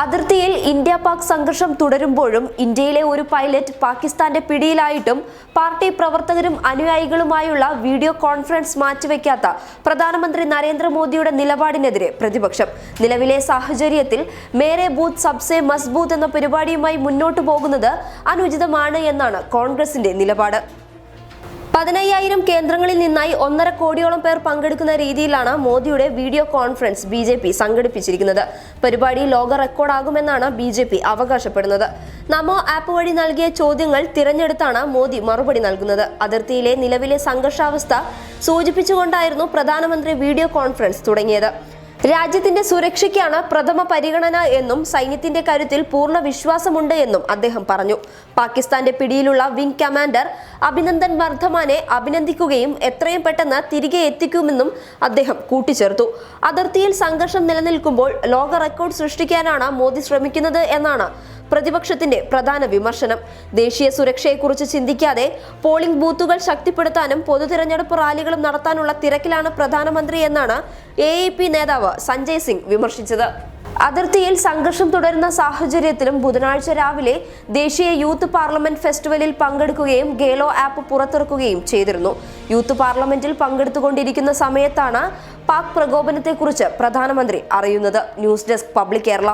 അതിർത്തിയിൽ ഇന്ത്യ പാക് സംഘർഷം തുടരുമ്പോഴും ഇന്ത്യയിലെ ഒരു പൈലറ്റ് പാകിസ്ഥാന്റെ പിടിയിലായിട്ടും പാർട്ടി പ്രവർത്തകരും അനുയായികളുമായുള്ള വീഡിയോ കോൺഫറൻസ് മാറ്റിവെക്കാത്ത പ്രധാനമന്ത്രി നരേന്ദ്രമോദിയുടെ നിലപാടിനെതിരെ പ്രതിപക്ഷം. നിലവിലെ സാഹചര്യത്തിൽ മേരെ ബൂത്ത് സബ്സെ മസ്ബൂത്ത് എന്ന പരിപാടിയുമായി മുന്നോട്ടു പോകുന്നത് അനുചിതമാണ് എന്നാണ് കോൺഗ്രസിന്റെ നിലപാട്. പതിനയ്യായിരം കേന്ദ്രങ്ങളിൽ നിന്നായി ഒന്നര കോടിയോളം പേർ പങ്കെടുക്കുന്ന രീതിയിലാണ് മോദിയുടെ video conference B J P സംഘടിപ്പിച്ചിരിക്കുന്നത്. പരിപാടി ലോക റെക്കോർഡാകുമെന്നാണ് ബി ജെ പി അവകാശപ്പെടുന്നത്. നമോ ആപ്പ് വഴി നൽകിയ ചോദ്യങ്ങൾ തിരഞ്ഞെടുത്താണ് മോദി മറുപടി നൽകുന്നത്. അതിർത്തിയിലെ നിലവിലെ സംഘർഷാവസ്ഥ സൂചിപ്പിച്ചുകൊണ്ടായിരുന്നു പ്രധാനമന്ത്രി വീഡിയോ കോൺഫറൻസ് തുടങ്ങിയത്. രാജ്യത്തിന്റെ സുരക്ഷയ്ക്കാണ് പ്രഥമ പരിഗണന എന്നും സൈന്യത്തിന്റെ കരുത്തിൽ പൂർണ വിശ്വാസമുണ്ട് എന്നും അദ്ദേഹം പറഞ്ഞു. പാകിസ്ഥാന്റെ പിടിയിലുള്ള വിംഗ് കമാൻഡർ അഭിനന്ദൻ വർദ്ധമാനെ അഭിനന്ദിക്കുകയും എത്രയും പെട്ടെന്ന് തിരികെ എത്തിക്കുമെന്നും അദ്ദേഹം കൂട്ടിച്ചേർത്തു. അതിർത്തിയിൽ സംഘർഷം നിലനിൽക്കുമ്പോൾ ലോക റെക്കോർഡ് സൃഷ്ടിക്കാനാണ് മോദി ശ്രമിക്കുന്നത് എന്നാണ് പ്രതിപക്ഷത്തിന്റെ പ്രധാന വിമർശനം. ദേശീയ സുരക്ഷയെക്കുറിച്ച് ചിന്തിക്കാതെ പോളിംഗ് ബൂത്തുകൾ ശക്തിപ്പെടുത്താനും പൊതു തിരഞ്ഞെടുപ്പ് റാലികളും നടത്താനുള്ള തിരക്കിലാണ് പ്രധാനമന്ത്രി എന്നാണ് എ നേതാവ് സഞ്ജയ് സിംഗ് വിമർശിച്ചത്. അതിർത്തിയിൽ സംഘർഷം തുടരുന്ന സാഹചര്യത്തിലും ബുധനാഴ്ച രാവിലെ ദേശീയ യൂത്ത് പാർലമെന്റ് ഫെസ്റ്റിവലിൽ പങ്കെടുക്കുകയും ഗേലോ ആപ്പ് പുറത്തിറക്കുകയും ചെയ്തിരുന്നു. യൂത്ത് പാർലമെന്റിൽ പങ്കെടുത്തുകൊണ്ടിരിക്കുന്ന സമയത്താണ് പാക് പ്രകോപനത്തെക്കുറിച്ച് പ്രധാനമന്ത്രി അറിയുന്നത്. News desk public Kerala.